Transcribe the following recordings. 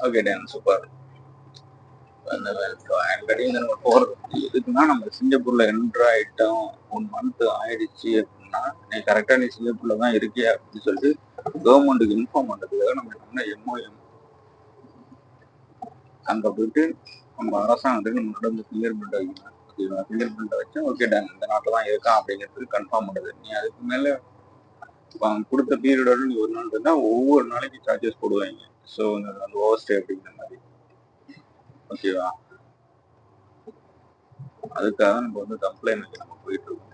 Okay then super அந்த already நம்ம போகிறது எதுக்குன்னா நம்ம சிங்கப்பூர்ல என்ட்ரு ஆயிட்டோம் ஒன் மந்த் ஆயிடுச்சு அப்படின்னா நீ கரெக்டா நீ சிங்கப்பூர்ல தான் இருக்கே அப்படின்னு சொல்லிட்டு கவர்மெண்ட்டுக்கு இன்ஃபார்ம் பண்றதுக்காக நம்ம என்ன எம்ஓஎம் அங்க போயிட்டு நம்ம அரசாங்கத்துக்கு நம்ம நடந்து ஃபிங்கர் பிரிண்ட் வைக்கணும். ஓகேவா ஃபிங்கர் பிரிண்ட் வச்சு ஓகே டேன் இந்த நாட்டில் தான் இருக்கான் அப்படிங்கிறதுக்கு கன்ஃபார்ம் பண்ணுறது நீ அதுக்கு மேல கொடுத்த பீரியடோட நீ ஒரு நாள் இருந்தா ஒவ்வொரு நாளைக்கு சார்ஜஸ் போடுவாங்க. ஸோ அந்த ஓவர் ஸ்டே அப்படிங்கிற மாதிரி ஓகேவா அதுக்காக நம்ம வந்து கம்ப்ளைண்ட் நம்ம போயிட்டு இருக்கோம்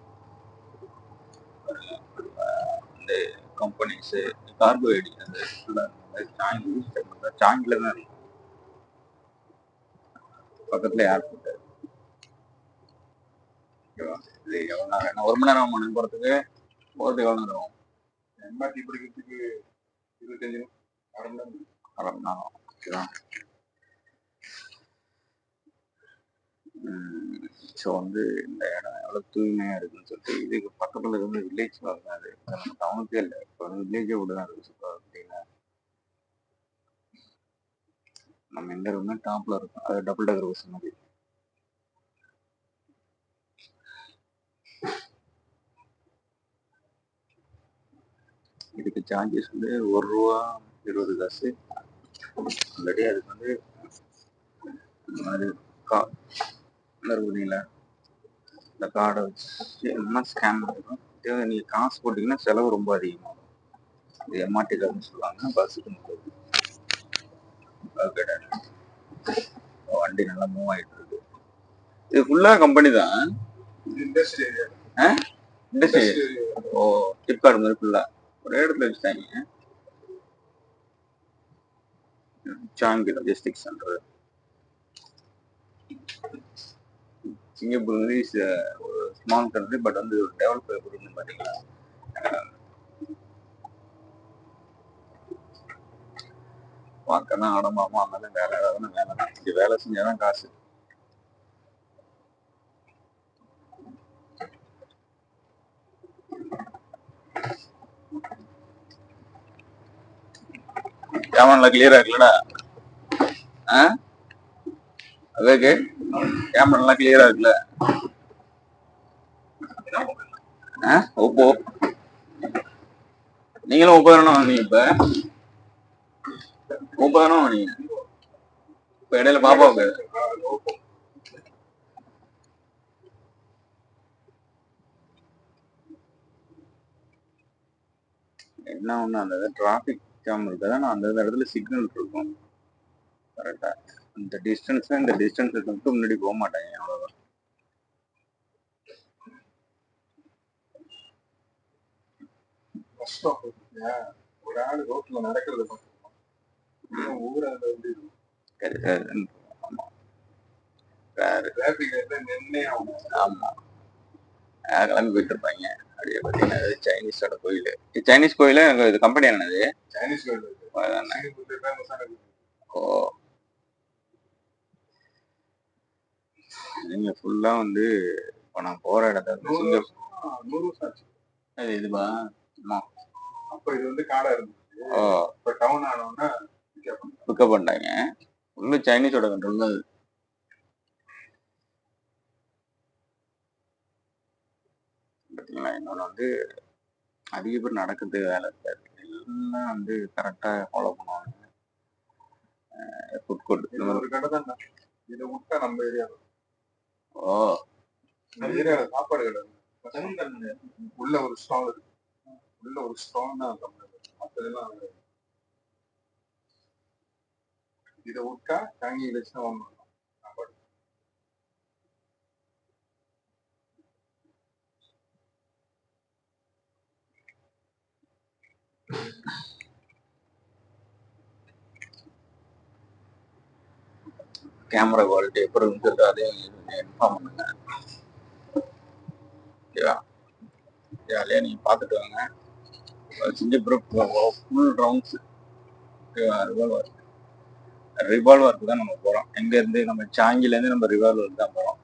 இந்த கம்பெனிஸ் கார்போஹைட்ரேட் அந்த சாங் யூஸ் பண்ணுறது சாங்கில் தான் இருக்கும் பக்கத்துல ஏர்போர்ட் ஓகேவா? இது எவ்வளோ நேரம்? என்ன ஒரு மணி நேரம் ஆகும் போகிறதுக்கு போகிறதுக்கு எவ்வளோ நேரம் ஆகும்? எம்ஆர்டி பிடிக்கிறதுக்கு இருபத்தஞ்சு அரை மணி நேரம். அரை ஓகேவா ஸோ வந்து இந்த இடம் எவ்வளோ தூய்மையாக இருக்குன்னு சொல்லிட்டு இதுக்கு பக்கத்தில் இருந்து வில்லேஜ் வராது நம்ம டவுனுக்கே இல்லை இப்போ வந்து வில்லேஜை விட தான் இருக்குது சூப்பராக அப்படின்னா நம்ம எந்த ரூம்னா டாப்ல இருக்கும் அது டபுள் டெக்கர் பஸ் மாதிரி இதுக்கு சார்ஜஸ் வந்து ஒரு ரூபா இருபது காசு ஆல்ரெடி அதுக்கு வந்து மாதிரி கா இந்த கார்டை வச்சு என்ன ஸ்கேன் இதே நீங்கள் காசு போட்டிங்கன்னா செலவு ரொம்ப அதிகமாகும். இது எம்ஆர்டி கார்டுன்னு சொல்லுவாங்க. பஸ்ஸுக்கு ஓகே வண்டி நல்லா மூவ் ஆகிட்டு இருக்கு. இது ஃபுல்லாக கம்பெனி தான். இண்டஸ்ட்ரி இண்டஸ்ட்ரி ஓ ஃப்ளிப்கார்ட் மாதிரி ஃபுல்லாக ஒரே இடத்துல வச்சுட்டாங்க. Changi logistic centre Singapore is ஒரு ஸ்மால் கண்ட்ரி பட் வந்து ஒரு டெவலப் ஆகிருக்கு பார்த்தீங்களா பார்க்க ஆடம்பாமா அதனால வேலை ஏதாவது வேலை தான். இங்கே வேலை செஞ்சாதான் காசு. கேமரா கிளியரா இருக்குல்லடா. ஆ? அதுக்கு கேமரா கிளியரா இருக்குல்ல. ஓப்போ நீங்களும் ஒப்போ தானே வாங்குனீங்க இப்ப? ஒப்போ தானே வாங்குனீங்க? இப்ப இடையில பாப்பாவுக்கு என்ன ஒண்ணு அந்த டிராபிக் ஜாம் இருக்குதுன்னா அந்த இந்த இடத்துல சிக்னல் இருக்கும் கரெக்டா இந்த டிஸ்டன்ஸ் இந்த டிஸ்டன்ஸ் மட்டும் முன்னாடி போக மாட்டாங்க அவ்வளவுதான். கஷ்டம்? ஒரு ஆள் ரோட்ல நடக்கிறது ஊரை வந்து. ஆமா. வேற. டிராபிக் நின்னே ஆகணும். ஆமா. அஹ் கிளம்பி போயிட்டு இருப்பாங்க அப்படியே பார்த்தீங்கன்னா சைனீஸோட கோயில். சைனீஸ் கோயில்? இது கம்பெனி என்னது சைனீஸ் இருக்கு. ஓ. நீங்க ஃபுல்லா வந்து இப்போ நான் போற இடத்த வந்து நூறு சிங்க வருஷம் நூறு வருஷம் ஆச்சு. இது இதுவா? ஆமா. அப்ப இது வந்து காடா இருந்துச்சு ஓ. இப்ப டவுன் up பிக்கப் பண்ணிட்டாங்க. ஃபுல்லு சைனீஸோட கண்ட்ரோல் தான் இது. பார்த்தீங்களா இன்னொன்று வந்து அதிக பேர் நடக்கிறதுக்கு வேலை இருக்காது எல்லாம் வந்து கரெக்டாக ஃபாலோ பண்ணுவாங்க. ஃபுட் கோர்ட் இந்த இது மாதிரி ஒரு கடை தான்? இதை விட்டா நம்ம ஏரியா ஓ. நம்ம ஏரியால சாப்பாடு கடை இருக்கு. உள்ள ஒரு ஸ்டால் இருக்கு. உள்ள ஒரு ஸ்டால் தான் தமிழ் மற்றதெல்லாம். இதை விட்டா தாங்கி வச்சு வாங்கணும் கேமரா குவாலிட்டி எப்படி இருந்துருக்கு அதையும் இன்ஃபார்ம் பண்ணுங்க. ஓகேவா ஜாலியாக நீங்கள் பார்த்துட்டு வாங்க. சிங்கப்பூர் ஃபுல் ரவுண்ட்ஸ் ஓகேவா ரிவால்வர் ரிவால்வருக்கு தான் நம்ம போகிறோம் எங்கேருந்து? நம்ம சாங்கிலேருந்து நம்ம ரிவால்வருக்கு தான் போகிறோம்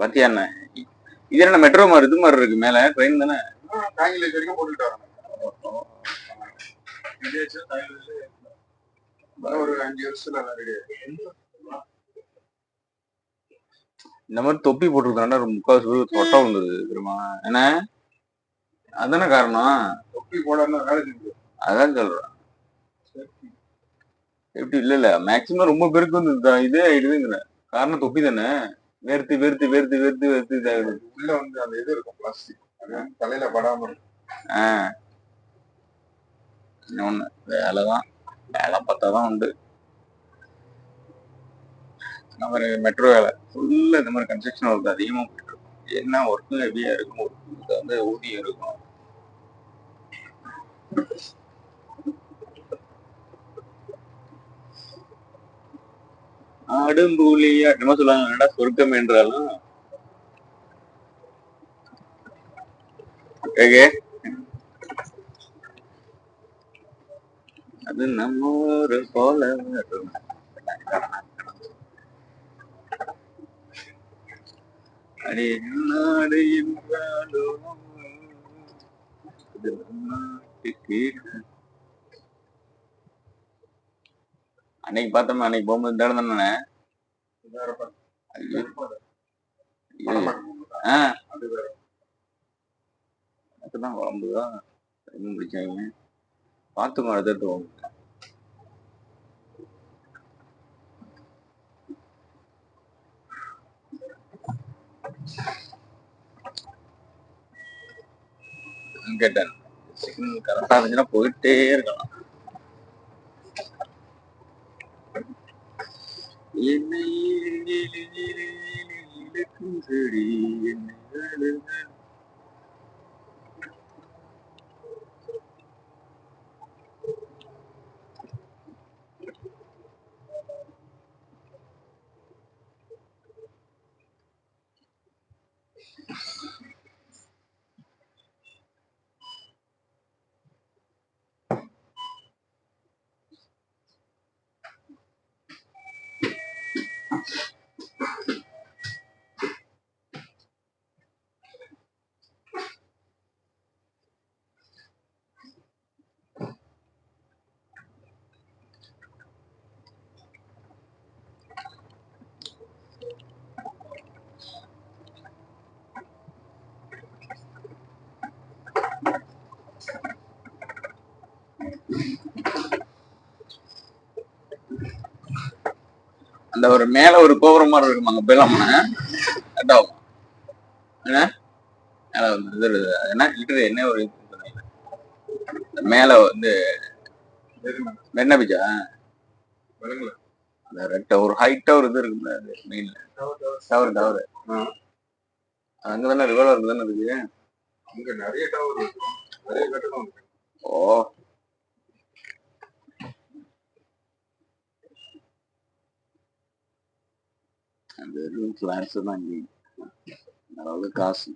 பார்த்தியா என்ன? இது என்ன மெட்ரோ மாதிரி இது மாதிரி இருக்கு. மேலே ட்ரெயின் தானே? தாங்கி வரைக்கும் போட்டுட்டு வராங்க ஒரு அஞ்சு வருஷத்துல ரெடி இந்த மாதிரி தொப்பி போட்டுருக்காண்டா ஒரு முக்காசு பேர் தொட்டை வந்துருது தெரியுமா என்ன? அதானே காரணம். தொப்பி போடாம வேலை செஞ்சு அதான் சொல்றேன். எப்படி? இல்ல இல்ல. மேக்சிமம் ரொம்ப பேருக்கு வந்து இதே ஆயிடுது இதுல காரணம் தொப்பி தானே. வேர்த்து வேர்த்து வேர்த்து வேர்த்து வேர்த்து இதாகிடுது உள்ள வந்து அந்த இது இருக்கும் பிளாஸ்டிக் தலையில படாம ஆஹ் இன்னொன்னு வேலைதான். வேலை பார்த்தாதான் உண்டு. இந்த மாதிரி மெட்ரோ வேலை. ஃபுல்லா இந்த மாதிரி கன்ஸ்ட்ரக்ஷன் ஒர்க் அதிகமா போயிட்டுருக்கும் என்ன ஒர்க்கும் ஹெவியா இருக்கும். ஒர்க் வந்து ஊதியம் இருக்கும். அடும்புலி அப்படின்னா சொல்லுவாங்க. என்னடா சொர்க்கம் என்றாலும் ஓகே. அது நம்ம ஊரு போல வரும். அடி நாடு என்றாலும் அன்னைக்கு பார்த்தோமே அன்னைக்கு போகும்போது இடம் தானே. ஆ. அது வேற அதுதான் குழம்புதான் ரொம்ப பிடிச்சாங்க பார்த்துக்கோ அடுத்தடுத்து வாங்க கேட்டேன். சிக்னல் கரெக்டா இருந்துச்சுன்னா போயிட்டே இருக்கலாம். என்னை இழு, இழு, இழு, இழுக்கும் செடி, என்னை அந்த ஒரு மேல ஒரு கோபுரம் மாதிரி இருக்கும் அங்க போயிடலாமா என்ன? மேல வந்து இது என்ன? லிட்டர் என்ன ஒரு இது? இந்த மேல வந்து விலங்குல. அந்த ரெட்ட ஒரு ஹைட்டா ஒரு இது இருக்குல்ல மெயின்ல டவர் டவர் ஆ. அங்க தானே ரிவர்வர் தானே இருக்கு அங்க நிறைய டவர் இருக்கு. நிறைய கட்டணம் இருக்கு. ஓ. அந்த ஃபிளாட்ஸ் தான் இங்கே அதாவது காசு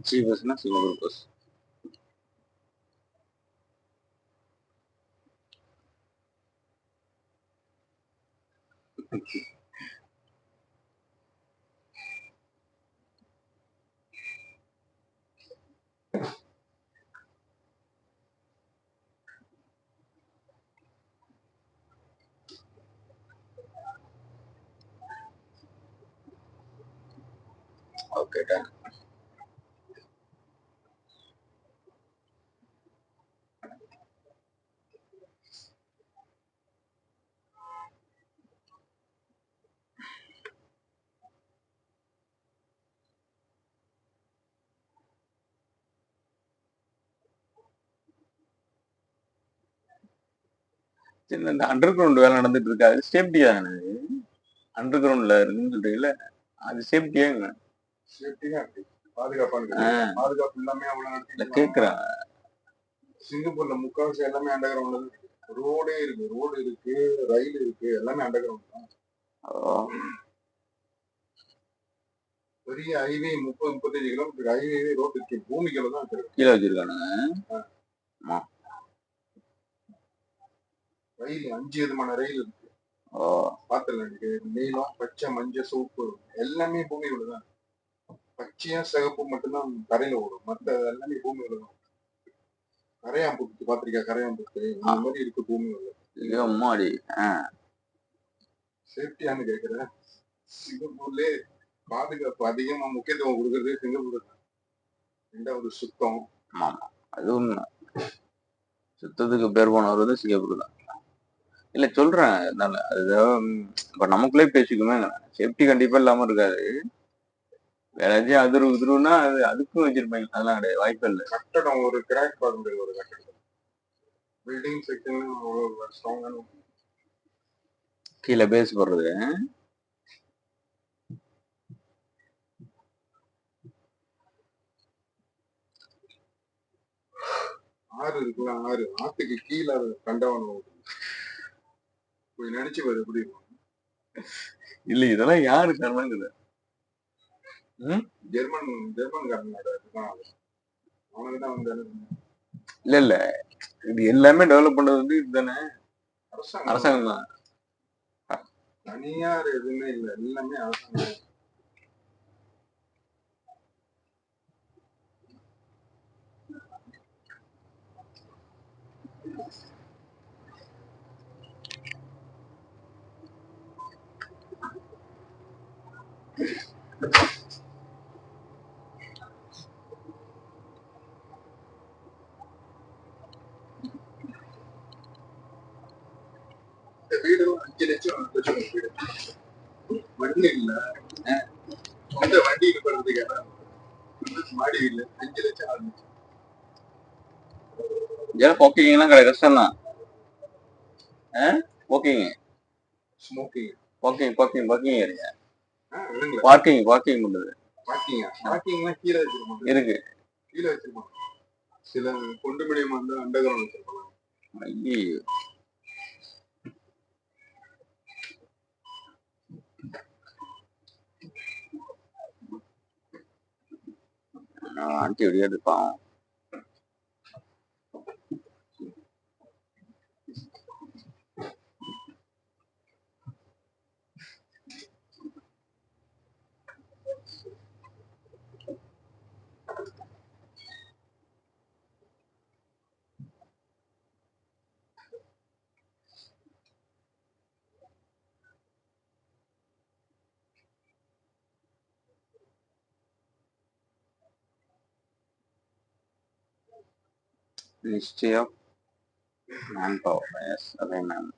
ஹெச்சி பஸ்னா சிவகுரு பஸ் ஓகே டன் சின்ன இந்த அண்டர் கிரவுண்ட் வேலை நடந்துட்டு இருக்கு அது சேஃப்டி தானே அண்டர் கிரவுண்ட்ல இருக்குன்னு சொல்றீங்கல்ல? அது சேஃப்டியாங்க சேஃப்டியா கேக்குறேன். சிங்கப்பூர்ல முக்காவாசி எல்லாமே அண்டர் கிரவுண்ட் ரோடே இருக்கு. ரோடு இருக்கு. ரயில் இருக்கு. எல்லாமே அண்டர் கிரவுண்ட் தான் பெரிய ஹைவே முப்பது முப்பத்தஞ்சு கிலோமீட்டர் ஹைவே ரோடு இருக்கு. பூமிக்குள்ள தான் இருக்கு கீழே வச்சிருக்கானுங்க. ரயில் அஞ்சு விதமான ரயில் இருக்கு. பாத்துல இருக்கு. நீலம் பச்சை மஞ்சள் சோப்பு எல்லாமே பூமிக்குள்ள தான் பச்சையா சிகப்பு மட்டும்தான் தரையில ஓடும். மத்த எல்லாமே பூமிக்குள்ள தான் கரையாம்புத்து பாத்திருக்கா கரையாம்புத்து. இந்த மாதிரி இருக்கு பூமிக்குள்ள ஐயோ அம்மாடி. சேஃப்டியான்னு கேக்குறேன். சிங்கப்பூர்லயே பாதுகாப்பு அதிகமா முக்கியத்துவம் கொடுக்கறது சிங்கப்பூர் தான். ரெண்டாவது சுத்தம். ஆமா ஆமா. அது உண்மை. சுத்தத்துக்கு பேர் போனவர் வந்து சிங்கப்பூர் தான். இல்ல சொல்றேன். அதனால அது இப்ப நமக்குள்ளே பேசிக்குமே. சேஃப்டி கண்டிப்பா இல்லாம இருக்காது. வேற ஏதாச்சும் அதிர்வு உதிர்வுனா அது அதுக்கும் வச்சிருப்பாங்க. அதெல்லாம் கிடையாது. வாய்ப்பே இல்லை. கட்டடம் ஒரு கிராக் பார்க்க ஒரு கட்டடம் பில்டிங் செக்ஷன் ஸ்ட்ராங்கான கீழே பேஸ் போடுறது. ஆறு இருக்குல்ல ஆறு. ஆத்துக்கு கீழே அது போய் நினைச்சு பாரு எப்படி இல்ல இதெல்லாம் யாரு காரணங்கிறது ஜெர்மன் தான் வந்து இல்ல இல்ல. இது எல்லாமே டெவலப் பண்ணது வந்து இதுதானே? அரசாங்கம். தான். தனியார் எதுவுமே இல்ல எல்லாமே அரசாங்கம். இந்த வீடு அஞ்சு லட்சம் வீடு வண்டி இல்ல சொந்த வண்டி இருக்கிறதுக்கு இடம். மாடி இல்ல அஞ்சு லட்சம் ஆறு லட்சம் இதெல்லாம் ஓகேங்கலாம் கிடையாது கஷ்டம் தான் ஓகேங்க smoking walking area parking parking பண்ணுது இருக்கு. கீழே வச்சிருப்பாங்க சில கொண்டு மீடியம் வந்து அண்டர் கிரவுண்ட் வச்சிருப்பாங்க ஐயோ ஆண்டி இருப்பான். Ministry of Manpower. Yes, again, ma'am.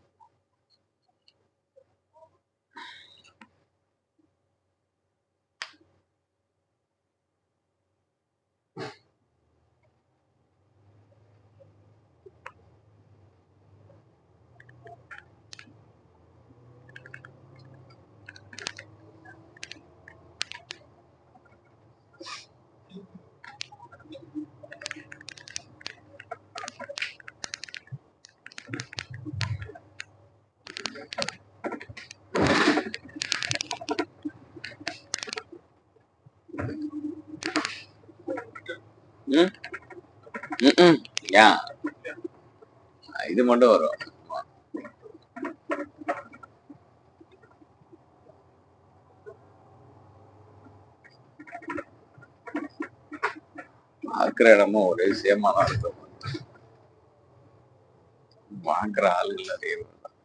ஏன் இது மட்டும் வரும். பார்க்குற இடமும் ஒரே தான் இருக்கும் வாங்குற தான்.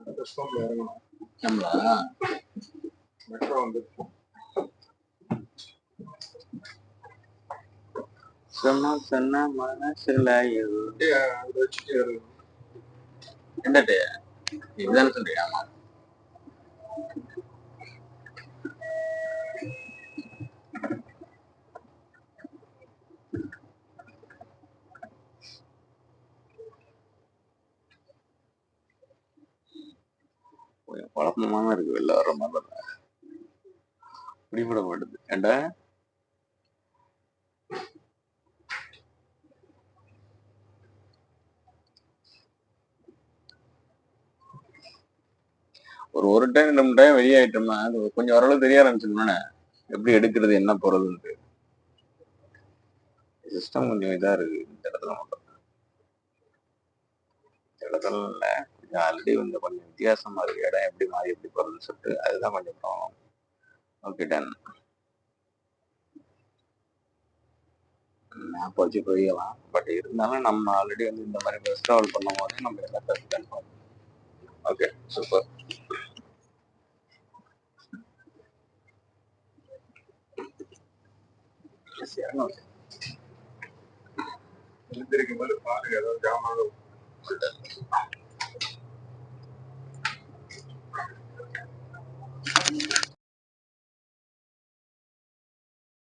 அடுத்த ஸ்டாப்ல இறங்கணும் நம்மளா மெட்ரோ வந்து சொன்ன சொன்ன மனசுல என்னட்டு இதுதானே சொல்றியா? ஆமா கஷ்டமாம இருக்கு வெளில வர மாதிரி பிடிபட மாட்டுது ஏண்டா? ஒரு ஒரு டைம் ரெண்டு மூணு டைம் வெளியாயிட்டோம்னா அது கொஞ்சம் ஓரளவு தெரிய ஆரம்பிச்சிருந்தோன்னே எப்படி எடுக்கிறது என்ன போறதுன்ட்டு. சிஸ்டம் கொஞ்சம் இதா இருக்கு இந்த இடத்துல மட்டும். இந்த இடத்துல இல்லை. ஆல்ரெடி வந்து கொஞ்சம் வித்தியாசமா இருக்கு இடம் எப்படி மாறி எப்படி போறதுன்னு சொல்லிட்டு அதுதான் கொஞ்சம் ப்ராப்ளம் ஓகே டன் மேப் வச்சு போயிடலாம் பட் இருந்தாலும் நம்ம ஆல்ரெடி வந்து இந்த மாதிரி பஸ் ட்ராவல் பண்ணும் போது நம்ம எல்லாத்தையும் கன்ஃபார்ம் ஓகே சூப்பர் இருந்திருக்கும் போது பாருங்க ஏதாவது ஜாமான்